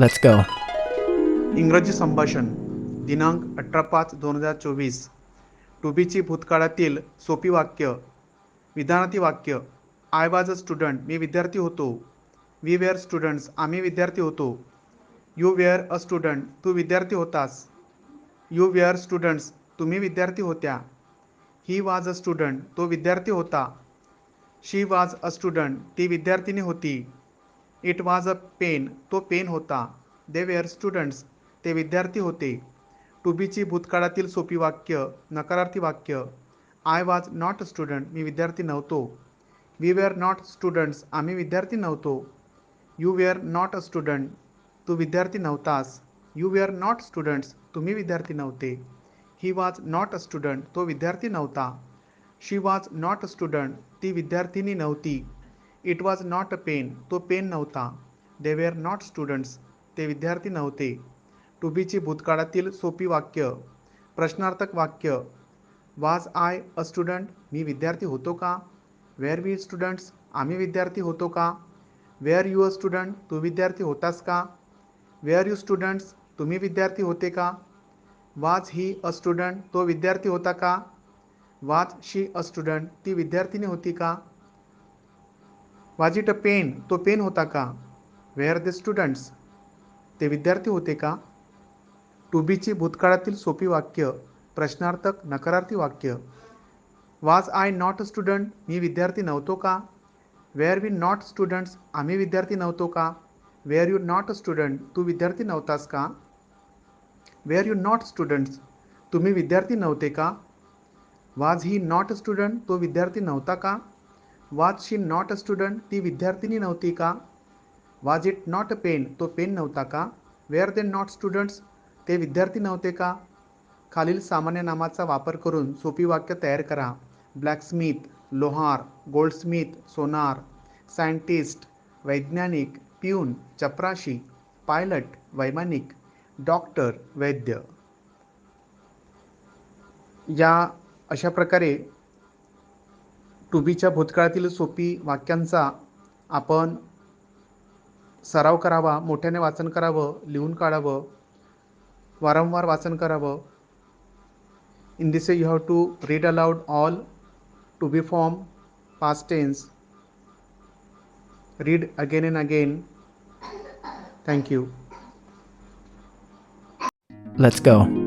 Let's go इंग्रजी संभाषण दिनांक अठरा पाच दोन हजार चोवीस. टुबीची भूतकाळातील सोपी वाक्य विधानाती वाक्य आय वॉज अ स्टुडंट मी विद्यार्थी होतो. वी वेअर स्टुडंट्स आम्ही विद्यार्थी होतो. यू वेअर अ स्टुडंट तू विद्यार्थी होतास. यू वेअर स्टुडंट्स तुम्ही विद्यार्थी होत्या. ही वॉज अ स्टुडंट तो विद्यार्थी होता. शी वॉज अ स्टुडंट ती विद्यार्थिनी होती. इट वॉज अ पेन तो पेन होता. दे वेअर स्टुडंट्स ते विद्यार्थी होते. टू बीची भूतकाळातील सोपी वाक्य नकारार्थी वाक्य. I was not a student मी विद्यार्थी नव्हतो. वी वेअर नॉट स्टुडंट्स आम्ही विद्यार्थी नव्हतो. You were not a student तू विद्यार्थी नव्हतास. यू वेअर नॉट स्टुडंट्स तुम्ही विद्यार्थी नव्हते. He was not a student तो विद्यार्थी नव्हता. She was not a student ती विद्यार्थिनी नव्हती. It was not a pen तो पेन नव्हता. दे वेअर नॉट स्टुडंट्स ते विद्यार्थी नव्हते. टू बीची भूतकाळातील सोपी वाक्य प्रश्नार्थक वाक्य वाज आय अ स्टुडंट मी विद्यार्थी होतो का? वेअर वी स्टुडंट्स आम्ही विद्यार्थी होतो का? वेअर यू अ स्टुडंट तू विद्यार्थी होतास का? वेअर यू स्टुडंट्स तुम्ही विद्यार्थी होते का? वाज ही अ स्टुडंट तो विद्यार्थी होता का? वाज शी अ स्टुडंट ती विद्यार्थिनी होती का? वाज इट अ पेन तो पेन होता का? वेअर द स्टुडंट्स ते विद्यार्थी होते का? टू बीची भूतकाळातील सोपी वाक्य प्रश्नार्थक नकारार्थी वाक्य. Was I not a student मी विद्यार्थी नव्हतो का? वेअर वी नॉट स्टुडंट्स आम्ही विद्यार्थी नव्हतो का? Were you not a student तू विद्यार्थी नव्हतास का? वेअर यू नॉट स्टुडंट्स तुम्ही विद्यार्थी नव्हते का? Was he not a student तो विद्यार्थी नव्हता का? वाज शी नॉट अ स्टुडंट ती विद्यार्थिनी नव्हती का? Was it not a pen तो पेन नव्हता का? वेअर दे नॉट स्टुडंट्स ते विद्यार्थी नव्हते का? खालील सामान्य नामाचा वापर करून सोपी वाक्य तयार करा. ब्लॅकस्मिथ लोहार गोल्डस्मिथ सोनार सायंटिस्ट वैज्ञानिक प्यून चपराशी पायलट वैमानिक डॉक्टर वैद्य. या अशा प्रकारे टुबीच्या भूतकाळातील सोपी वाक्यांचा आपण सराव करावा मोठ्याने वाचन करावं लिहून काढावं वारंवार वाचन करावं. In this you have to read aloud all to be form past tense read again and again thank you Let's go.